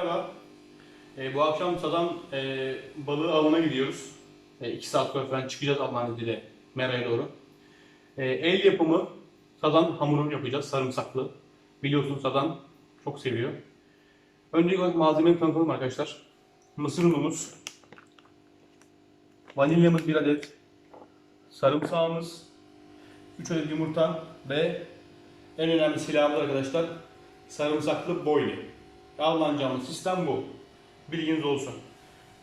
Merhaba. Ee, bu akşam sazan e, balığı avına gidiyoruz. 2 saat sonra falan çıkacağız Allah'ın izniyle Mera'ya doğru. E, el yapımı sazan hamuru yapacağız, sarımsaklı. Biliyorsunuz sazan çok seviyor. Öncelikle malzemeyi tanıtalım arkadaşlar. Mısır unumuz, vanilyamız bir adet, sarımsağımız, 3 adet yumurta ve en önemli silahımız arkadaşlar sarımsaklı boyli. Yağlanacağımız sistem bu. Bilginiz olsun.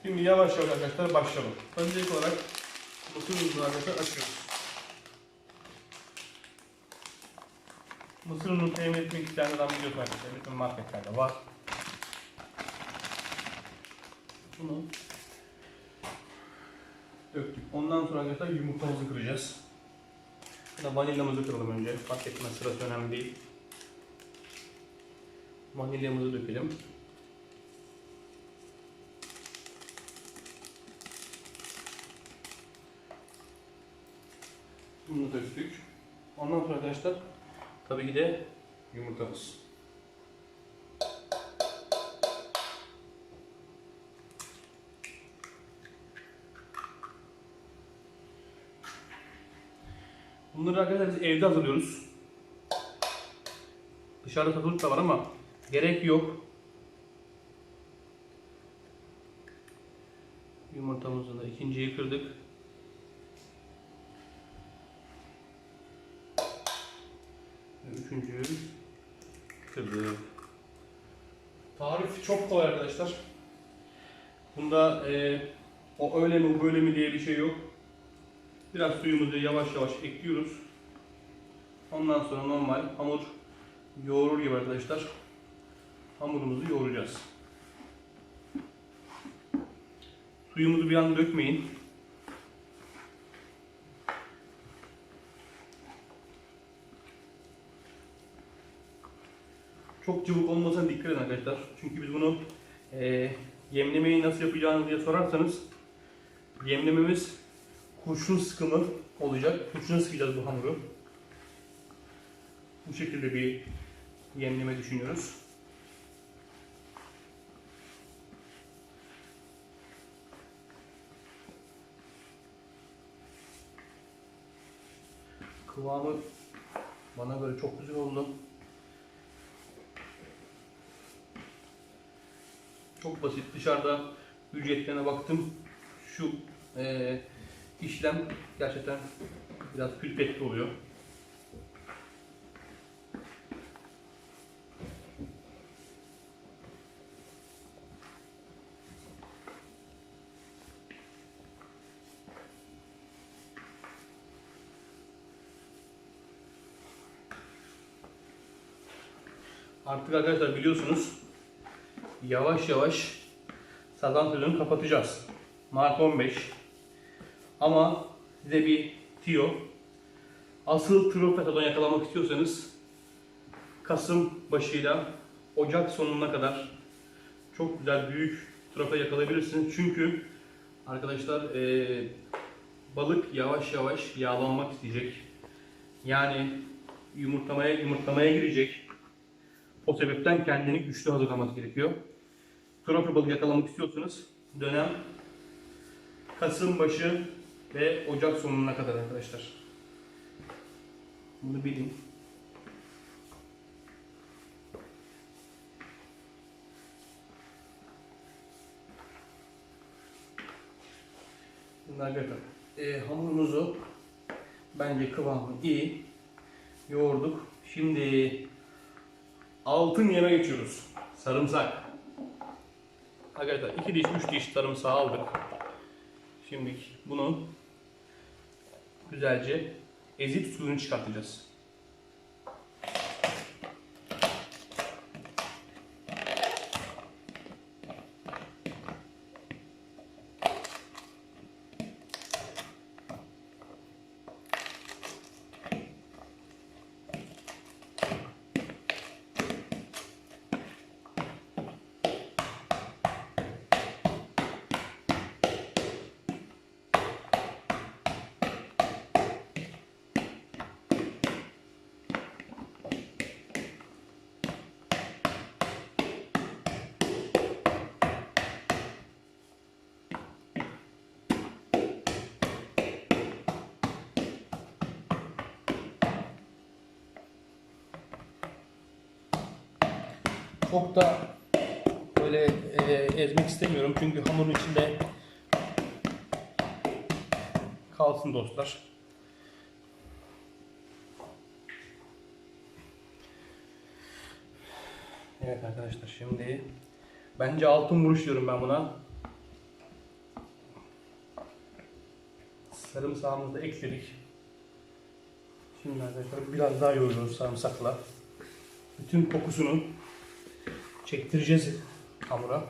Şimdi yavaş yavaş arkadaşlar başlayalım. Öncelikli olarak mısır ununu arkadaşlar açıyoruz. Mısır ununu temin etmek isteyenlerden biliyorsun arkadaşlar. Bütün marketlerde var. Bunu döktük. Ondan sonra arkadaşlar yumurtamızı kıracağız. Ya da vanilyamızı kıralım önce. Fark etmez sırası önemli değil. Vanilyamızı dökelim. Bunu döktük. Ondan sonra arkadaşlar tabii ki de yumurtamız. Bunları arkadaşlar biz evde hazırlıyoruz. Dışarıda satılık da var ama gerek yok. Yumurtamızı da ikinciyi kırdık. Üçüncüyü kırdık. Tarif çok kolay arkadaşlar. Bunda e, o öyle mi böyle mi diye bir şey yok. Biraz suyumuzu yavaş yavaş ekliyoruz. Ondan sonra normal hamur yoğurur gibi arkadaşlar hamurumuzu yoğuracağız. Suyumuzu bir anda dökmeyin. Çok cıvık olmasına dikkat edin arkadaşlar. Çünkü biz bunu e, yemlemeyi nasıl yapacağını diye sorarsanız yemlememiz kurşun sıkımı olacak. Kurşuna sıkacağız bu hamuru. Bu şekilde bir yemleme düşünüyoruz. Kıvamı bana göre çok güzel oldu. Çok basit. Dışarıda ücretlerine baktım. Şu eee, işlem gerçekten biraz külfetli oluyor. Artık arkadaşlar biliyorsunuz yavaş yavaş sazan sezonunu kapatacağız. Mart 15. Ama size bir tiyo. Asıl trofe sezon yakalamak istiyorsanız Kasım başıyla Ocak sonuna kadar çok güzel büyük trofe yakalayabilirsiniz. Çünkü arkadaşlar eee, balık yavaş yavaş yağlanmak isteyecek. Yani yumurtlamaya yumurtlamaya girecek. O sebepten kendini güçlü hazırlamak gerekiyor. Trofe balık yakalamak istiyorsanız dönem Kasım başı ve Ocak sonuna kadar arkadaşlar. Bunu bilin. Bunlar arkadaşlar. E, hamurumuzu bence kıvamı iyi yoğurduk. Şimdi altın yeme geçiyoruz. Sarımsak. Arkadaşlar 2 diş 3 diş sarımsağı aldık. Şimdi bunu güzelce ezip suyunu çıkartacağız. Çok da böyle e, ezmek istemiyorum çünkü hamurun içinde kalsın dostlar. Evet arkadaşlar şimdi bence altın vuruş diyorum ben buna. Sarımsağımızı da ekledik. Şimdi arkadaşlar biraz daha yoğuruyoruz sarımsakla. Bütün kokusunu çektireceğiz hamura.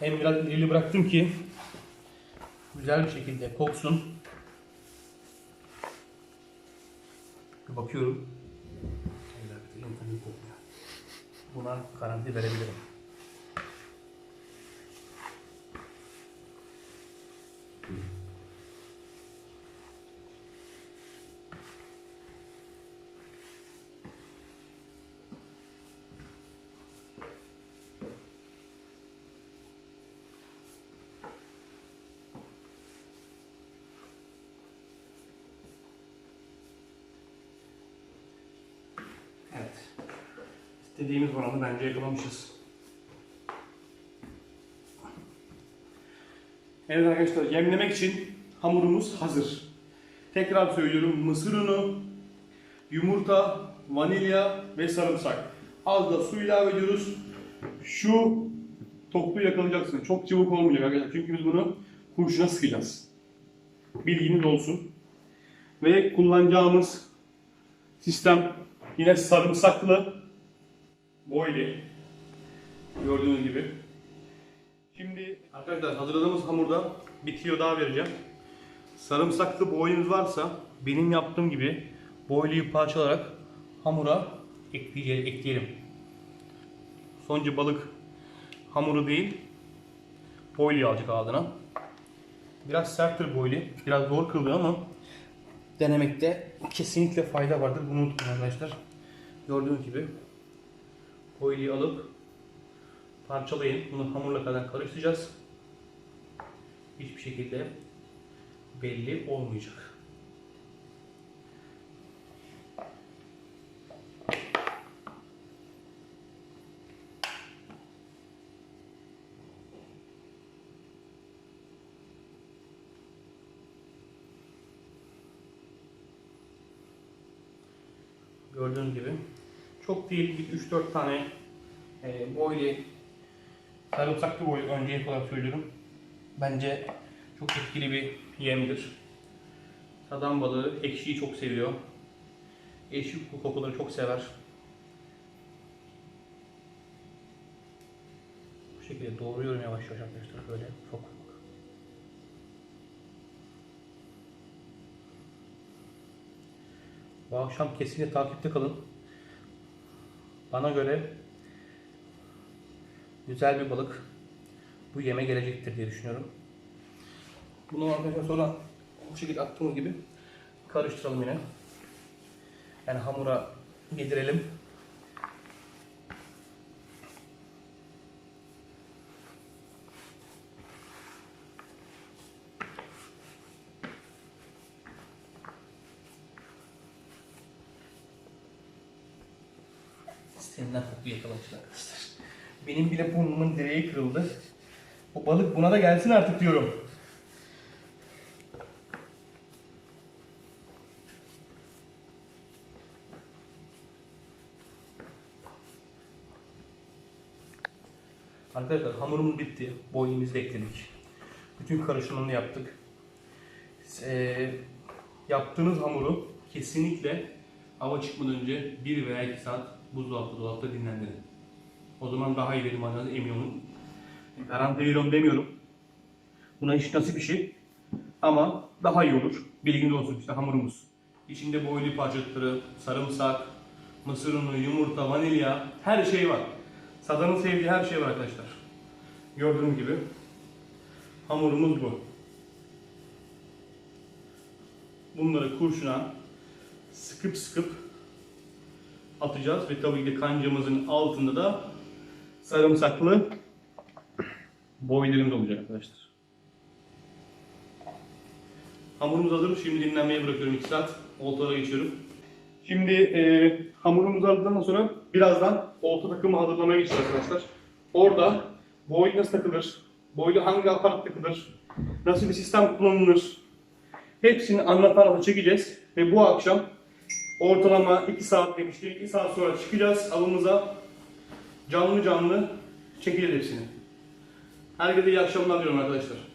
Hem biraz irili bıraktım ki güzel bir şekilde koksun. Bir bakıyorum. Buna garanti verebilirim. Evet. İstediğimiz oranı bence yakalamışız. Evet arkadaşlar yemlemek için hamurumuz hazır. Tekrar söylüyorum mısır unu, yumurta, vanilya ve sarımsak. Az da su ilave ediyoruz. Şu toplu yakalayacaksın. Çok çabuk olmayacak arkadaşlar. Çünkü biz bunu kurşuna sıkacağız. Bilginiz olsun. Ve kullanacağımız sistem yine sarımsaklı boyli. Gördüğünüz gibi. Şimdi arkadaşlar hazırladığımız hamurda bir tüyo daha vereceğim. Sarımsaklı boyunuz varsa benim yaptığım gibi boyluyu parçalarak hamura ekleyeceğiz, ekleyelim. Sonca balık hamuru değil, boyluyu alacak ağzına. Biraz serttir boylu, biraz zor kılıyor ama denemekte kesinlikle fayda vardır. Bunu unutmayın arkadaşlar. Gördüğünüz gibi boyluyu alıp parçalayın. Bunu hamurla kadar karıştıracağız. Hiçbir şekilde belli olmayacak. Gördüğünüz gibi. Çok değil, bir 3-4 tane e, boylu sarımsaklı boy önce ilk olarak söylüyorum. Bence çok etkili bir yemdir. Sadan balığı ekşiyi çok seviyor. Ekşi kokuları çok sever. Bu şekilde doğruyorum yavaş yavaş arkadaşlar böyle ufak ufak. Bu akşam kesinlikle takipte kalın. Bana göre güzel bir balık bu yeme gelecektir diye düşünüyorum. Bunu arkadaşlar sonra bu şekilde attığımız gibi karıştıralım yine. Yani hamura yedirelim. İstenilen kokuyu yakalamışlar arkadaşlar. Benim bile burnumun direği kırıldı. O balık buna da gelsin artık diyorum. Arkadaşlar hamurumuz bitti. Boyumuzu ekledik. Bütün karışımını yaptık. Ee, yaptığınız hamuru kesinlikle hava çıkmadan önce 1 veya 2 saat buzdolapta dolapta dinlendirin. O zaman daha iyi verim alacağınız emin olun. Garanti veriyorum demiyorum. Buna iş nasip işi. Ama daha iyi olur. Bilginiz olsun işte hamurumuz. İçinde boylu parçacıkları, sarımsak, mısır unu, yumurta, vanilya her şey var. Sadanın sevdiği her şey var arkadaşlar. Gördüğünüz gibi hamurumuz bu. Bunları kurşuna sıkıp sıkıp atacağız ve tabii ki de kancamızın altında da sarımsaklı boylarımız olacak arkadaşlar. Hamurumuz hazır. Şimdi dinlenmeye bırakıyorum 2 saat. Oltalara geçiyorum. Şimdi e, hamurumuzu aldıktan sonra birazdan olta takımı hazırlamaya geçeceğiz arkadaşlar. Orada boyut nasıl takılır, boylu hangi aparat takılır, nasıl bir sistem kullanılır, hepsini anlatan anlata çekeceğiz. Ve bu akşam ortalama 2 saat demiştik, 2 saat sonra çıkacağız avımıza. Canlı canlı çekeceğiz hepsini. Herkese iyi akşamlar diyorum arkadaşlar.